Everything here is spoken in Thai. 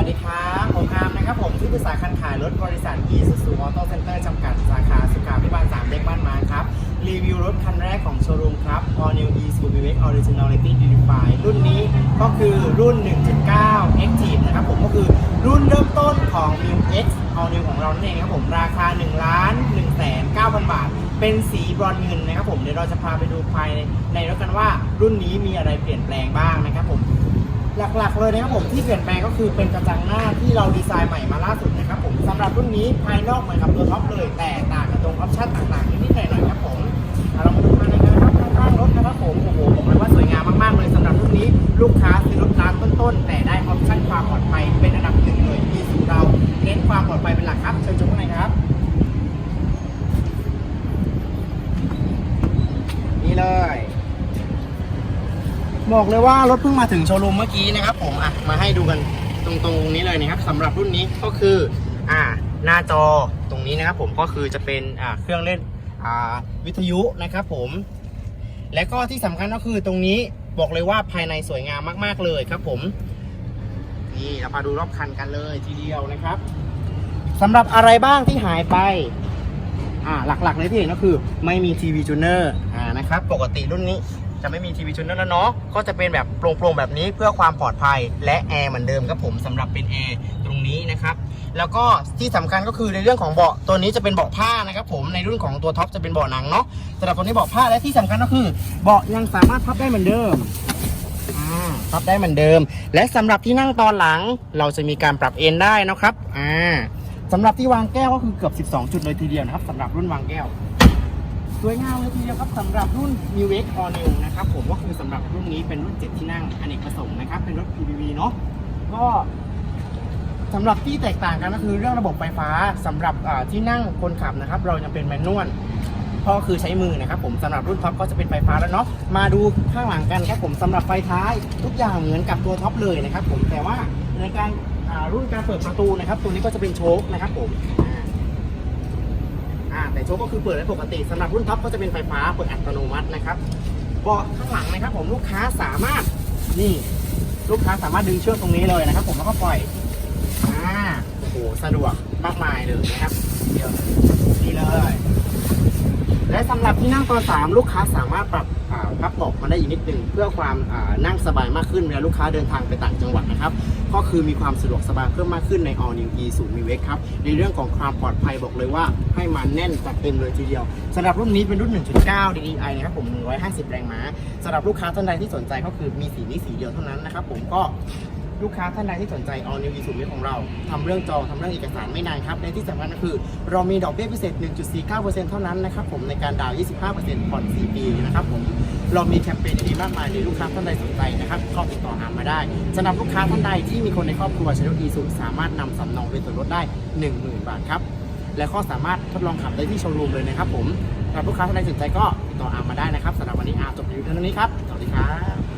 วัสดีครับ ผมอาร์มนะครับ ผมที่ปรึกษาการขายรถบริษัท e s u s u Auto Center จำกัดสาขาสุขาพิบาล3เล็กบ้านมาครับ รีวิวรถคันแรกของโชว์รูมครับ All New e s u v e Originality Unified รุ่นนี้ก็คือรุ่น 1.9 Active นะครับผมก็คือรุ่นเริ่มต้นของ New X All New ของเรานั่นเองครับผมราคา1ล้าน1แสน9,000 บาท เป็นสีบรอนซ์เงินนะครับผมเดี๋ยวเราจะพาไปดูภายในในรถกันว่ารุ่นนี้มีอะไรเปลี่ยนแปลงบ้างนะครับผม หลักๆเลยนะครับผมที่เปลี่ยนแปลงก็คือเป็นกระจังหน้าที่เราดีไซน์ใหม่มาล่าสุดนะครับผมสำหรับรุ่นนี้ภายนอกเหมือนกับตัวท็อปเลย แต่ต่างกันตรงออปชั่นต่างๆนิดๆหน่อยๆครับผมเรามาดูภาในกันนะครับข้างๆรถนะครับผมโอ้โหผมเลยว่าสวยงามมากๆเลยสำหรับรุ่นนี้ลูกค้าซื้อรถร้านต้นๆ แต่ได้ออปชั่นความปลอดภัยเป็นอันดับหนึ่งเลยที่สุดเราเน้นความปลอดภัยเป็นหลักครับเชิญชมข้างในครับ บอกเลยว่ารถเพิ่งมาถึงโชว์รูมเมื่อกี้นะครับผมอะมาให้ดูกันตรงตรงนี้เลยนะครับสำหรับรุ่นนี้ก็คืออ่าหน้าจอตรงนี้นะครับผมก็คือจะเป็นอ่าเครื่องเล่นอ่าวิทยุนะครับผมและก็ที่สำคัญก็คือตรงนี้บอกเลยว่าภายในสวยงามมาก ๆเลยครับผมนี่เรามาดูรอบคันกันเลยทีเดียวนะครับสำหรับอะไรบ้างที่หายไปอ่าหลักๆเลยที่เห็นก็คือไม่มีทีวีจูเนอร์อ่านะครับปกติรุ่นนี้ จะไม่มีทีวีจูเนอร์แล้วเนาะก็จะเป็นแบบโปร่งๆแบบนี้เพื่อความปลอดภัยและแอร์เหมือนเดิมครับผมสำหรับเป็นแอร์ตรงนี้นะครับแล้วก็ที่สำคัญก็คือในเรื่องของเบาะตัวนี้จะเป็นเบาะผ้านะครับผมในรุ่นของตัวท็อปจะเป็นเบาะหนังเนาะสำหรับตัวนี้เบาะผ้าและที่สำคัญก็คือเบาะยังสามารถพับได้เหมือนเดิมพับได้เหมือนเดิม และสำหรับที่นั่งตอนหลัง เราจะมีการปรับเอนได้นะครับอ่าสำหรับที่วางแก้วก็คือเกือบ 12 จุดเลยทีเดียวนะครับสำหรับรุ่นวางแก้ว สวยงามเลยทีเดียวครับสำหรับรุ่น New X All New นะครับผมก็คือสำหรับรุ่นนี้เป็นรุ่น 7 ที่นั่งอเนกประสงค์นะครับ เป็นรถ PPV เนาะก็สำหรับที่แตกต่างกันก็คือเรื่องระบบไฟฟ้าสำหรับที่นั่งคนขับนะครับ เราจะเป็นแมนนวลก็คือใช้มือนะครับผมสำหรับรุ่นท็อปก็จะเป็นไฟฟ้าแล้วเนาะมาดูข้างหลังกันครับผมสำหรับไฟท้ายทุกอย่างเหมือนกับตัวท็อปเลยนะครับผมแต่ว่าในการรุ่นการเปิดประตูนะครับ ตัวนี้ก็จะเป็นโชคนะครับผม อ่าแต่โชคก็คือเปิดได้ปกติสำหรับรุ่นท็อปก็จะเป็นไฟฟ้าเปิดอัตโนมัตินะครับเบาะข้างหลังนะครับ ผมลูกค้าสามารถนี่ลูกค้าสามารถดึงเชือกตรงนี้เลยนะครับ ผมแล้วก็ปล่อยอ่าโอ้โหสะดวกมากมายเลยนะครับเดี๋ยวนี่เลย และสำหรับที่นั่งตอนสามลูกค้าสามารถปรับพับเบาะมาได้อีกนิดหนึ่งเพื่อความนั่งสบายมากขึ้นเวลาลูกค้าเดินทางไปต่างจังหวัดนะครับ ก็คือมีความสะดวกสบายเพิ่มมากขึ้นใน All New E 0 m i w x ครับ ในเรื่องของความปลอดภัยบอกเลยว่าให้มาแน่นจัดเต็มเลยทีเดียวสำหรับรุ่นนี้เป็นรุ่น 1.9 DDI นะครับผม 150 แรงม้าสำหรับลูกค้าท่านใดที่สนใจก็คือมีสีนี้สีเดียวเท่านั้นนะครับผมก็ ลูกค้าท่านใดที่สนใจ All New Isuzu ของเราทำเรื่องจองทำเรื่องเอกสารไม่นานครับในที่สำคัญก็คือ เรามีดอกเบี้ยพิเศษ 1.49%เท่านั้นนะครับผมในการดาวน์25%ผ่อน 4 ปีนะครับผมเรามีแคมเปญดีมากมายเลยลูกค้าท่านใดสนใจนะครับก็ติดต่อหามาได้สำหรับลูกค้าท่านใดที่มีคนในครอบครัวใช้รถ Isuzu สามารถนำสำเนาเป็นส่วนลดได้ 10,000 บาทครับและก็สามารถทดลองขับได้ที่โชว์รูมเลยนะครับผมสำหรับลูกค้าท่านใดสนใจก็ติดต่ออาร์มมาได้นะครับสำหรับวันนี้อาร์มจบรีวิวเท่านี้ครับ สวัสดีครับ